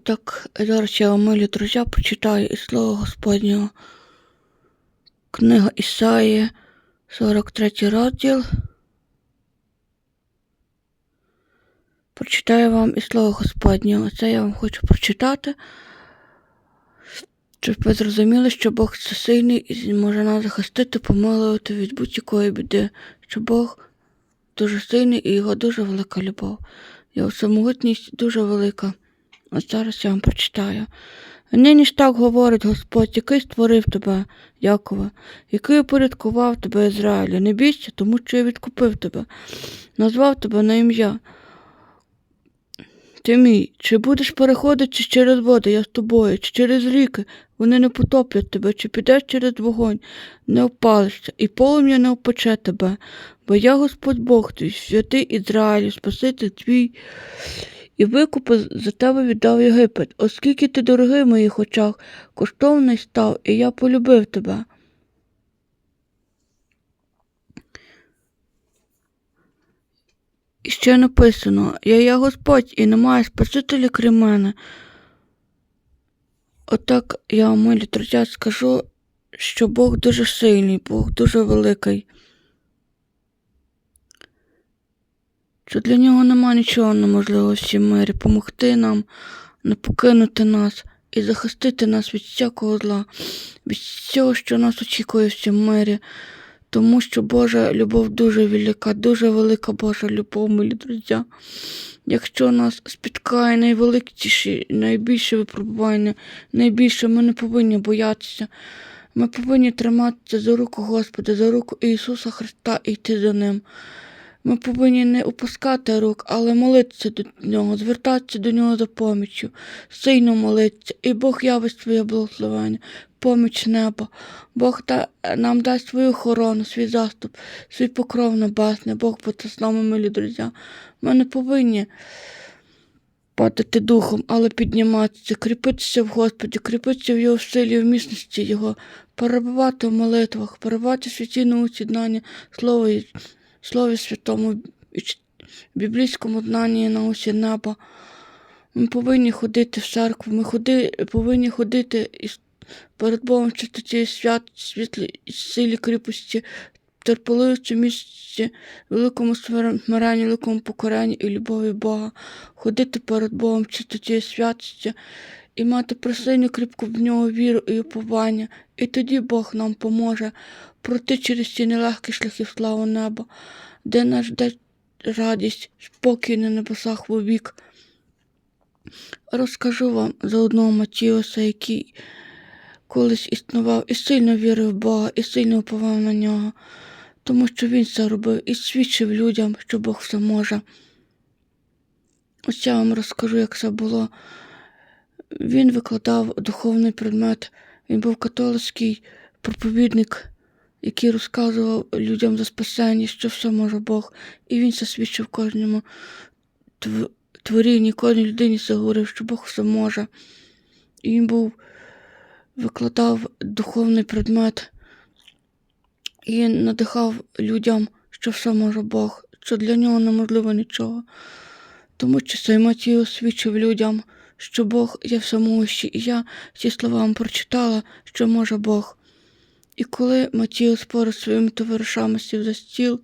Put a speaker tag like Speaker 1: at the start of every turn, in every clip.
Speaker 1: Отак зараз я милі друзі, почитаю із Слова Господнього. Книга Ісаї, 43 розділ. Прочитаю вам із Слова Господнього. Це я вам хочу прочитати, щоб ви зрозуміли, що Бог всесильний і може нас захистити, помилувати від будь-якої біди, що Бог дуже сильний і його дуже велика любов. Його самогутність дуже велика. Ось зараз я вам прочитаю. Нині ж так говорить Господь, який створив тебе, Якова, який упорядкував тебе Ізраїлю. Не бійся, тому що я відкупив тебе, назвав тебе на ім'я. Ти мій, чи будеш переходити через води, я з тобою, чи через ріки, вони не потоплять тебе, чи підеш через вогонь, не опалишся, і полум'я не опече тебе, бо я Господь Бог твій, святий Ізраїлю, Спаситель твій, і викупи за тебе віддав Єгипет, оскільки ти дорогий в моїх очах, коштовний став, і я полюбив тебе. І ще написано, я є Господь, і немає Спасителя крім мене. Отак я милі друзі, скажу, що Бог дуже сильний, Бог дуже великий. Що для нього нема нічого цім мирі, помогти нам, не покинути нас і захистити нас від всякого зла, від всього, що нас очікує в цьому мирі. Тому що Божа любов дуже велика, дуже велика Божа любов, милі друзі. Якщо нас спіткає найвеликіші, найбільше випробування, найбільше ми не повинні боятися. Ми повинні триматися за руку Господа, за руку Ісуса Христа і йти за Ним. Ми повинні не опускати рук, але молитися до нього, звертатися до нього за поміччю, сильно молитися, і Бог явить своє благословення, поміч неба. Бог та, нам дасть свою охорону, свій заступ, свій покров небесний. Бог буде з нами, милі друзі. Ми не повинні падати духом, але підніматися, кріпитися в Господі, кріпитися в Його силі, в міцності Його, перебувати в молитвах, перебувати в святі науці знання, Слово Слові Святому, біблійському знанні і науці неба. Ми повинні ходити в церкву, ми ходи, повинні ходити із, перед Богом в чистоті свят, світлі і силі кріпості, терпеливості, місці, великому смиренні, великому покоренні і любові Бога, ходити перед Богом в чистоті святості і мати присильну кріпку в нього віру і уповання, і тоді Бог нам поможе пройти через ці нелегкі шляхи в славу неба, де нас жде радість, спокій на небесах вовік. Розкажу вам за одного Матіоса, який колись існував і сильно вірив в Бога, і сильно уповав на нього, тому що він це робив і свідчив людям, що Бог все може. Ось я вам розкажу, як це було. Він викладав духовний предмет, він був католицький проповідник, який розказував людям за спасення, що все може Бог, і він це свідчив кожному творінні, кожній людині це говорив, що Бог все може. І він був, викладав духовний предмет і надихав людям, що все може Бог, що для нього неможливо нічого. Тому що цей Матій освічив людям, що Бог є всемогущий, і я ці слова вам прочитала, що може Бог. І коли Матій спорив своїми товаришами сів за стіл,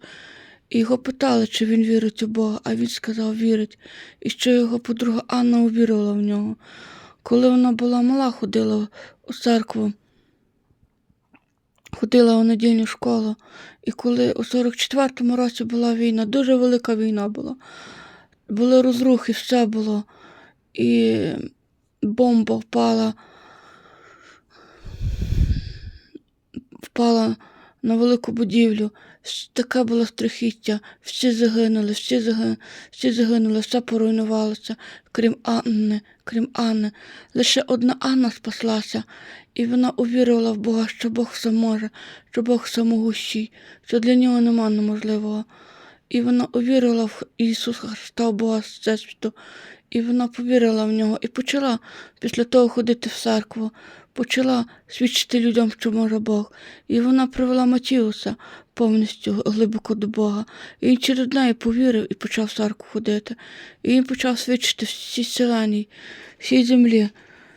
Speaker 1: і його питали, чи він вірить у Бога, а він сказав вірить, і що його подруга Анна увірила в нього. Коли вона була мала, ходила у церкву, ходила у недільну школу, і коли у 44-му році була війна, дуже велика війна була, були розрухи, все було, і бомба впала, впала на велику будівлю. Таке було страхіття. Всі загинули, всі загинули, всі загинули, все поруйнувалося, крім Анни, крім Анни. Лише одна Анна спаслася, і вона увірувала в Бога, що Бог все може, що Бог самогущий, що для нього нема неможливого. І вона увірила в Ісуса Христа, Бога Всесвіту, і вона повірила в нього і почала після того ходити в церкву, почала свідчити людям, що може Бог. І вона привела Матіуса повністю глибоко до Бога. І він через неї повірив і почав в церкву ходити. І він почав свідчити всій селеній, всій землі,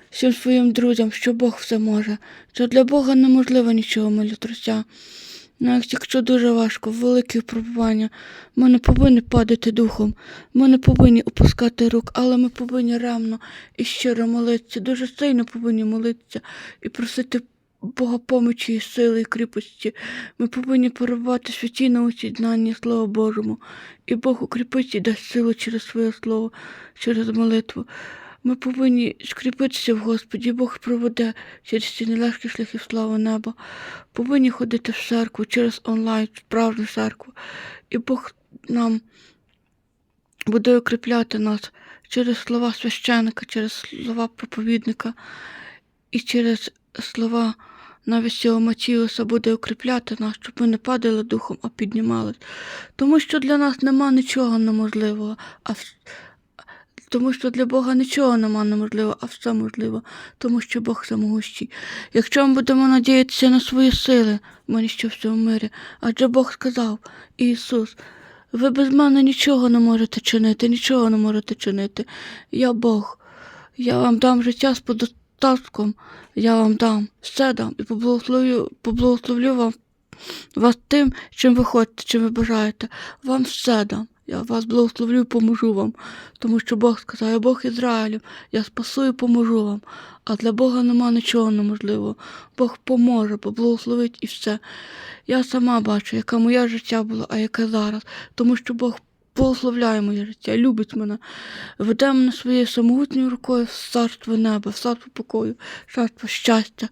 Speaker 1: всім своїм друзям, що Бог все може. Що для Бога неможливо нічого, милі. Навіть якщо дуже важко, великі випробування, ми не повинні падати духом, ми не повинні опускати рук, але ми повинні ремно і щиро молитися, дуже сильно повинні молитися і просити Бога помочі і сили і кріпості. Ми повинні перебувати святі науці знання Слова Божому, і Бог укріпить і дасть силу через своє слово, через молитву. Ми повинні скріпитися в Господі, Бог проведе через ці нелегкі шляхи слави неба. Повинні ходити в церкву через онлайн, справжню церкву. І Бог нам буде укріпляти нас через слова священика, через слова проповідника і через слова навіть цього Матіуса буде укріпляти нас, щоб ми не падали духом, а піднімались. Тому що для нас нема нічого неможливого, а тому що для Бога нічого нема неможливого, а все можливо, тому що Бог самогущий. Якщо ми будемо надіятися на свої сили, ми ніщо в цьому мирі. Адже Бог сказав, Ісус, ви без мене нічого не можете чинити, нічого не можете чинити. Я Бог. Я вам дам життя з подостатком, я вам дам, все дам і поблагословлю, поблагословлю вам вас тим, чим ви хочете, чим ви бажаєте. Вам все дам. Я вас благословлю і поможу вам, тому що Бог сказав, я Бог Ізраїлю, я спасу і поможу вам. А для Бога нема нічого неможливого. Бог поможе, поблагословить і все. Я сама бачу, яке моє життя було, а яке зараз, тому що Бог благословляє моє життя, любить мене, веде мене своєю самогутньою рукою в царство неба, в царство покою, в царство щастя,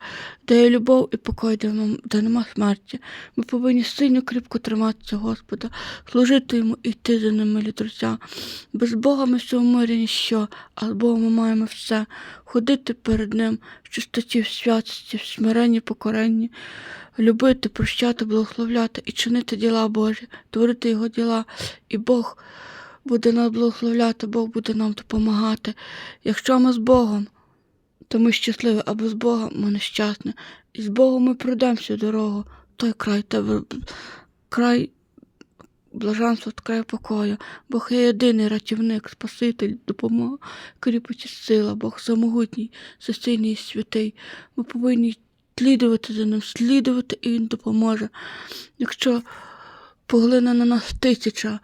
Speaker 1: де є любов і покой, де, нем- де нема смерті. Ми повинні сильно кріпко триматися Господа, служити йому і йти за ним, милі друзі. Без Бога ми в мирі ніщо, а з Богом ми маємо все. Ходити перед Ним в чистоті, в святості, в смиренні, покоренні, любити, прощати, благословляти і чинити діла Божі, творити Його діла. І Бог буде нас благословляти, Бог буде нам допомагати. Якщо ми з Богом, то ми щасливі, а без Бога ми нещасні. І з Богом ми пройдемо всю дорогу, той край тебе, край блаженства, край покою. Бог є єдиний рятівник, Спаситель, допомога, кріпость, сила, Бог самогутній, всесильний і святий. Ми повинні слідувати за ним, слідувати, і він допоможе. Якщо поглине на нас тисяча,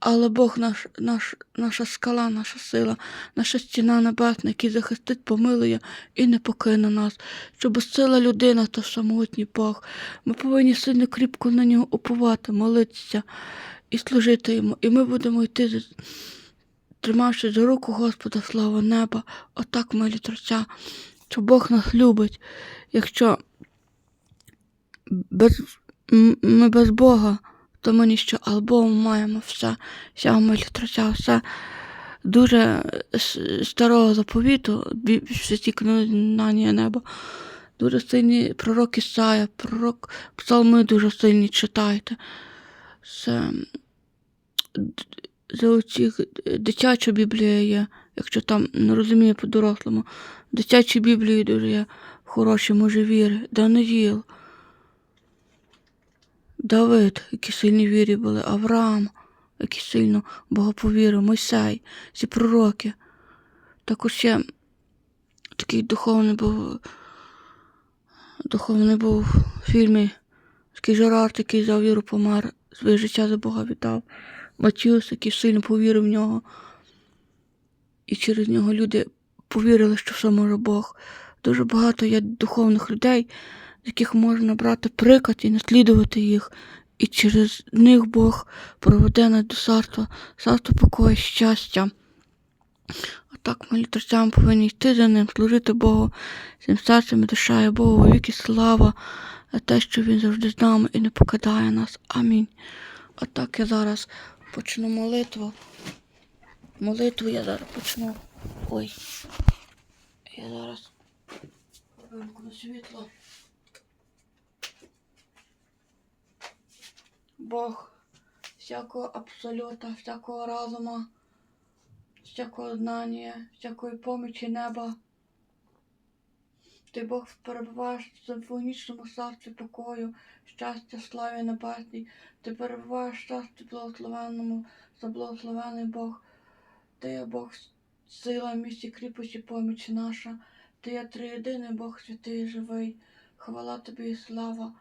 Speaker 1: але Бог наш, наш, наша скала, наша сила, наша стіна небесна, який захистить, помилує і не покине нас. Що безсила людина, то самотній Бог. Ми повинні сильно кріпко на нього уповати, молитися і служити йому. І ми будемо йти, за- тримавши за руку Господа, слава неба. Отак, милі Творця, що Бог нас любить. Якщо без, ми без Бога, то ми ніщо, Богом маємо все. Вся Творця, все дуже старого заповіту, бі- в святі книгання неба. Дуже сильні пророк Ісая, пророк псалми дуже сильні читайте. Це за оці дитяча біблія є, якщо там не розуміє по-дорослому. В дитячій біблії дуже є хороші можевіри, Даниїл, Давид, які сильні вірі були, Авраам, який сильно боговповірив, Мойсей, ці пророки. Також ще такий духовний був, духовний був в фільмі, такий Жерард, який за віру помер, своє життя за Бога віддав. Матіус, який сильно повірив в нього. І через нього люди повірили, що все може Бог. Дуже багато є духовних людей, з яких можна брати приклад і наслідувати їх. І через них Бог проведе нас до царства, царство покою, щастя. А так ми літерцям повинні йти за ним, служити Богу, всім серцем і душею Богу, віки слава, за те, що Він завжди з нами і не покидає нас. Амінь. А так я зараз почну молитву. Молитву я зараз почну. Ой. Я зараз вимкну світло. Бог всякого абсолюта, всякого разума, всякого знання, всякої помічі неба. Ти Бог перебуваєш в симфонічному царстві покою, щастя, славі небесній. Ти перебуваєш в щасті благословенному, заблагословений Бог. Ти є Бог сила, місці, кріпості, поміч наша. Ти є триєдиний Бог святий і живий. Хвала тобі і слава.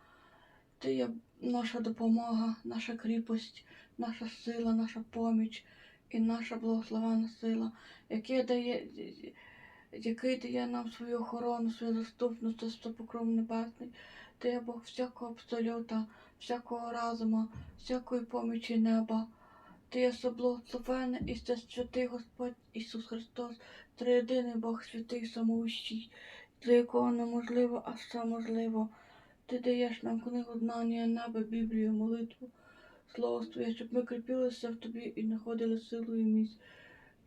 Speaker 1: Ти є наша допомога, наша кріпость, наша сила, наша поміч і наша благословена сила, який дає, який дає нам свою охорону, свою заступність, та покров небесний. Ти є Бог всякого абсолюта, всякого разума, всякої помічі неба. Ти є соблагословений і це святий Господь Ісус Христос, триєдиний Бог святий самоущий, для якого неможливо, а все можливо. Ти даєш нам книгу знання неба, Біблію, молитву, слово Твоє, щоб ми кріпилися в тобі і знаходили силу і міць,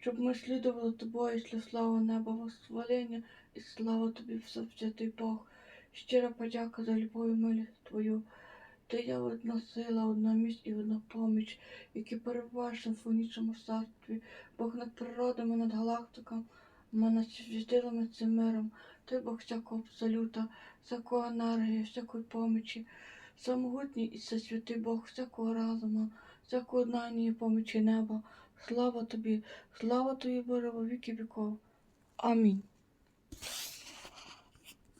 Speaker 1: щоб ми слідували тобою для слави неба, восхвалення і слава тобі, все святий Бог. Щира подяка за любов і милість Твою. Ти є одна сила, одна міць і одна поміч, які перебуваєш в симфонічному царстві, Бог над природами, над галактиками, над світилами цим миром. Ти Бог всякого абсолюта, всякої енергії, всякої помічі, самогутній і всесвятий Бог, всякого разума, всякого знання і помічі неба. Слава тобі, слава тобі, Боже, во віки віков. Амінь.